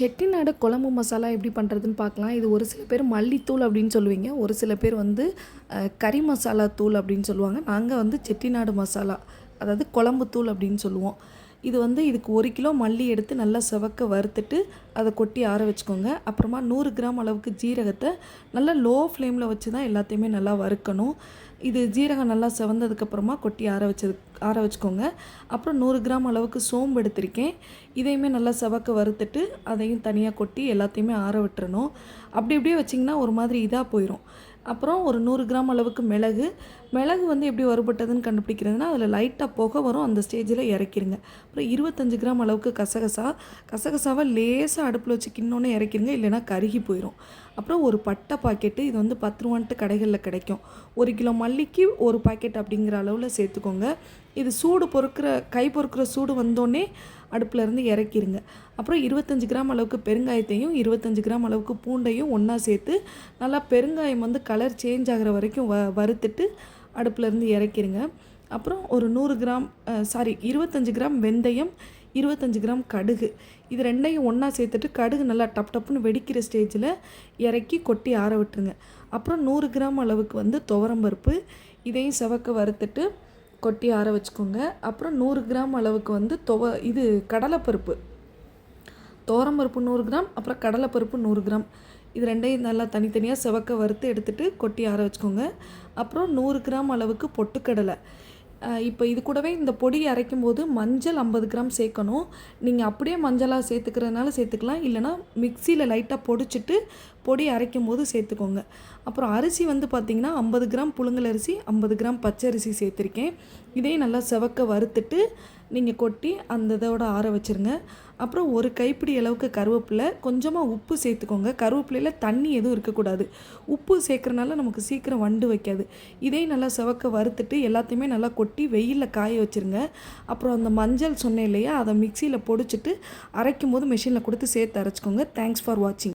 செட்டிநாடு குழம்பு மசாலா எப்படி பண்ணுறதுன்னு பார்க்கலாம். இது ஒரு சில பேர் மல்லித்தூள் அப்படின்னு சொல்லுவீங்க. ஒரு சில பேர் வந்து கறி மசாலா தூள் அப்படின்னு சொல்லுவாங்க. நாங்கள் வந்து செட்டிநாடு மசாலா அதாவது குழம்பு தூள் அப்படின்னு சொல்லுவோம். இது வந்து இதுக்கு ஒரு கிலோ மல்லி எடுத்து நல்லா செவக்க வறுத்துட்டு அதை கொட்டி ஆற வச்சுக்கோங்க. அப்புறமா நூறு கிராம் அளவுக்கு ஜீரகத்தை நல்லா லோ ஃப்ளேமில் வச்சு தான் எல்லாத்தையுமே நல்லா வறுக்கணும். இது ஜீரகம் நல்லா செவந்ததுக்கப்புறமா கொட்டி ஆற வச்சது ஆற வச்சுக்கோங்க. அப்புறம் நூறு கிராம் அளவுக்கு சோம்பு எடுத்திருக்கேன். இதையுமே நல்லா செவக்க வறுத்துட்டு அதையும் தனியாக கொட்டி எல்லாத்தையுமே ஆற விட்டுறணும். அப்படி இப்படியே வச்சிங்கன்னா ஒரு மாதிரி இதாக போயிடும் அப்புறம் ஒரு நூறு கிராம் அளவுக்கு மிளகு. மிளகு வந்து எப்படி வறுபட்டதுன்னு கண்டுபிடிக்கிறதுனா அதில் லைட்டாக புகை வரும். அந்த ஸ்டேஜில் இறக்கிருங்க. அப்புறம் இருபத்தஞ்சு கிராம் அளவுக்கு கசகசா. கசகசாவை லேசாக அடுப்பில் வச்சு கிண்ணோன்னே இறக்கிருங்க. இல்லைன்னா கருகி போயிடும் அப்புறம் ஒரு பட்டை பாக்கெட்டு இது வந்து பத்து ரூபான்ட்டு கடைகளில் கிடைக்கும். ஒரு கிலோ மல்லிக்கு ஒரு பாக்கெட் அப்படிங்கிற அளவில் சேர்த்துக்கோங்க. இது சூடு பொறுக்கிற கை பொறுக்கிற சூடு வந்தோடனே அடுப்புல இறக்கிடுங்க அப்புறம் இருபத்தஞ்சு கிராம் அளவுக்கு பெருங்காயத்தையும் இருபத்தஞ்சு கிராம் அளவுக்கு பூண்டையும் ஒன்றா சேர்த்து நல்லா பெருங்காயம் வந்து கலர் சேஞ்ச் ஆகிற வரைக்கும் வ வறுத்துட்டு அடுப்புல இறக்கிடுங்க இறக்கிருங்க. அப்புறம் ஒரு நூறு கிராம் சாரி இருபத்தஞ்சு கிராம் வெந்தயம் இருபத்தஞ்சு கிராம் கடுகு. இது ரெண்டையும் ஒன்றா சேர்த்துட்டு கடுகு நல்லா டப் டப்புன்னு வெடிக்கிற ஸ்டேஜில் இறக்கி கொட்டி ஆற விட்டுருங்க. அப்புறம் நூறு கிராம் அளவுக்கு வந்து துவரம்பருப்பு இதையும் செவக்க வறுத்துட்டு கொட்டி ஆற வச்சுக்கோங்க. அப்புறம் நூறு கிராம் அளவுக்கு வந்து துவ இது கடலைப்பருப்பு. தோரம்பருப்பு நூறு கிராம் அப்புறம் கடலைப்பருப்பு நூறு கிராம். இது ரெண்டையும் நல்லா தனித்தனியாக செவக்க வறுத்து எடுத்துகிட்டு கொட்டி ஆற வச்சுக்கோங்க. அப்புறம் நூறு கிராம் அளவுக்கு பொட்டுக்கடலை. இப்போ இது கூடவே இந்த பொடி அரைக்கும் போது மஞ்சள் ஐம்பது கிராம் சேர்க்கணும். நீங்கள் அப்படியே மஞ்சளாக சேர்த்துக்கிறதுனால சேர்த்துக்கலாம். இல்லைனா மிக்சியில் லைட்டாக பொடிச்சிட்டு பொடி அரைக்கும் போது சேர்த்துக்கோங்க. அப்புறம் அரிசி வந்து பார்த்திங்கன்னா ஐம்பது கிராம் புழுங்கல் அரிசி ஐம்பது கிராம் பச்சரிசி சேர்த்துருக்கேன். இதையும் நல்லா செவக்க வறுத்துட்டு நீங்கள் கொட்டி அந்த இதோட ஆற வச்சுருங்க. அப்புறம் ஒரு கைப்பிடி அளவுக்கு கருவேப்பிலை கொஞ்சமாக உப்பு சேர்த்துக்கோங்க. கருவேப்பிலையில் தண்ணி எதுவும் இருக்கக்கூடாது. உப்பு சேர்க்குறனால நமக்கு சீக்கிரம் வண்டு வைக்காது. இதையும் நல்லா செவக்க வறுத்துட்டு எல்லாத்தையுமே நல்லா கொட்டி வெயிலில் காய வச்சுருங்க. அப்புறம் அந்த மஞ்சள் சொன்னேன் இல்லையா அதை மிக்சியில் பொடிச்சிட்டு அரைக்கும் போது மிஷினில் கொடுத்து சேர்த்து அரைச்சிக்கோங்க. தேங்க்ஸ் ஃபார் வாட்சிங்